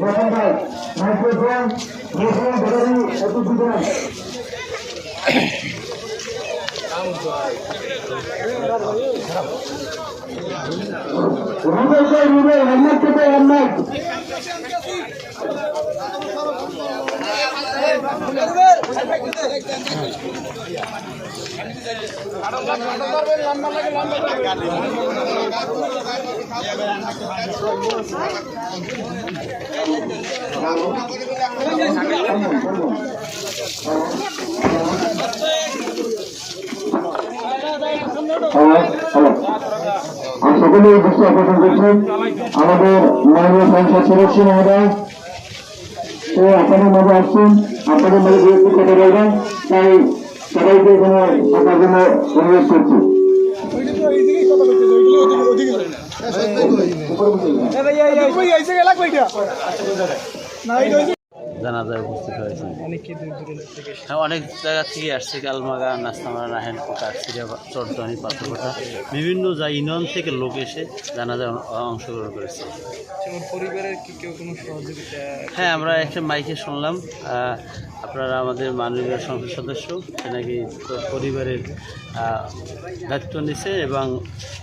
রতন ভাই মাইক্রোফোন মুসলিম ধরে একটু থেকে হেলমেট হ্যালো হ্যালো আমি সকলেই দৃষ্টি আকর্ষণ করছি আমাদের মাননীয় সংসদ সদস্য মহোদয়। তো আপনাদের মাঝে আসছেন, আপনাদের মাঝে দু কথা বলবেন তাই সবাইকে আপনার জন্য অনুরোধ করছি। জানাজায় উপস্থিত হয়েছে হ্যাঁ অনেক জায়গা থেকে আসছে কালমাগা নাস্তামারা নাহেন কোটা সিরিয়া চরদানি পাথরকোটা বিভিন্ন যা ইউনিয়ন থেকে লোক এসে জানাজায় অংশগ্রহণ করেছে। পরিবারের কি কেউ কোনো সহযোগিতা হ্যাঁ আমরা একটা মাইকে শুনলাম। আপনারা আমাদের মাননীয় সংসদ সদস্য, সে নাকি পরিবারের দায়িত্ব নিছে এবং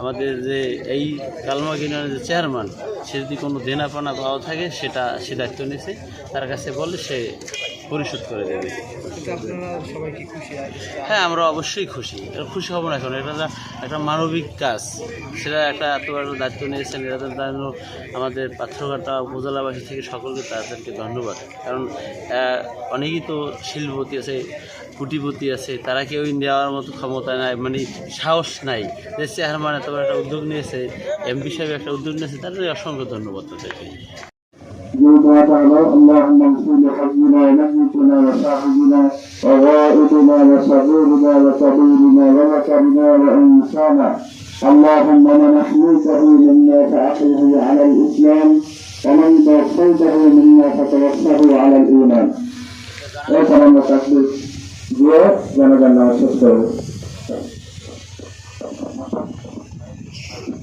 আমাদের যে এই কালমা যে চেয়ারম্যান, সে যদি কোনো দেনাপানা পাওয়া থাকে, সেটা, সে দায়িত্ব নিছে। তার কাছে বলে সে পরিশোধ করে দেবে। আছে হ্যাঁ আমরা অবশ্যই খুশি। এটা খুশি হব না এখন এটা একটা- মানবিক কাজ। সেটা একটা এত বড় দায়িত্ব নিয়েছেন এটা জন্য আমাদের পাথরঘাটা উপজেলাবাসী থেকে সকলকে তাদেরকে ধন্যবাদ। কারণ অনেকেই তো শিল্পপতি আছে কুটিপতি আছে তারা কেউ নেওয়ার মতো ক্ষমতা নাই মানে সাহস নাই। যে চেয়ারম্যান এত বড় একটা উদ্যোগ নিয়েছে এমপি সাহেব একটা উদ্যোগ নিয়েছে তাদের অসংখ্য ধন্যবাদ তাদেরকে। اللهم اغفر لحينا وميتنا وصاحبنا وغائبنا وصغيرنا وكبيرنا وذكرنا وانسانا اللهم من احييته منا فاحيه على الاسلام ومن توفيته منا فتوفه على الايمان وسلام وتسليم দিয়ে জনগণ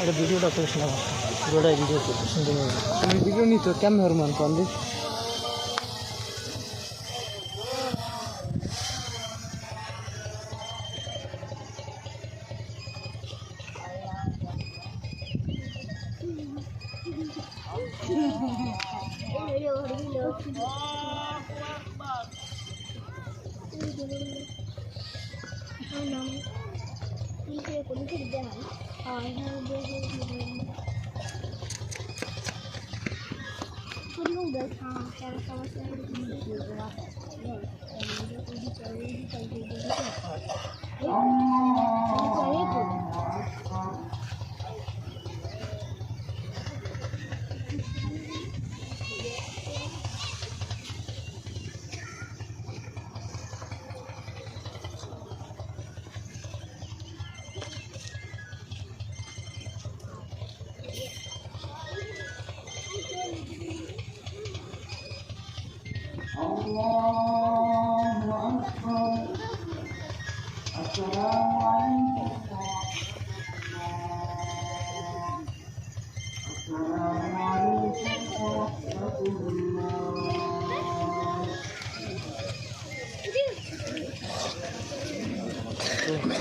এটা ভিডিওটা করিস না পুরোটাই ভিডিও করতে শুনতে পাবো তুমি ভিডিও নিত কেমন হরমান 이렇게 꼬리를 이잖아. 아, 이거는 뭐지? 그리고 내가 잘 잡았어야 되는데 이거 와. 네. 이거 우리 저희 우리 저희 우리 저희.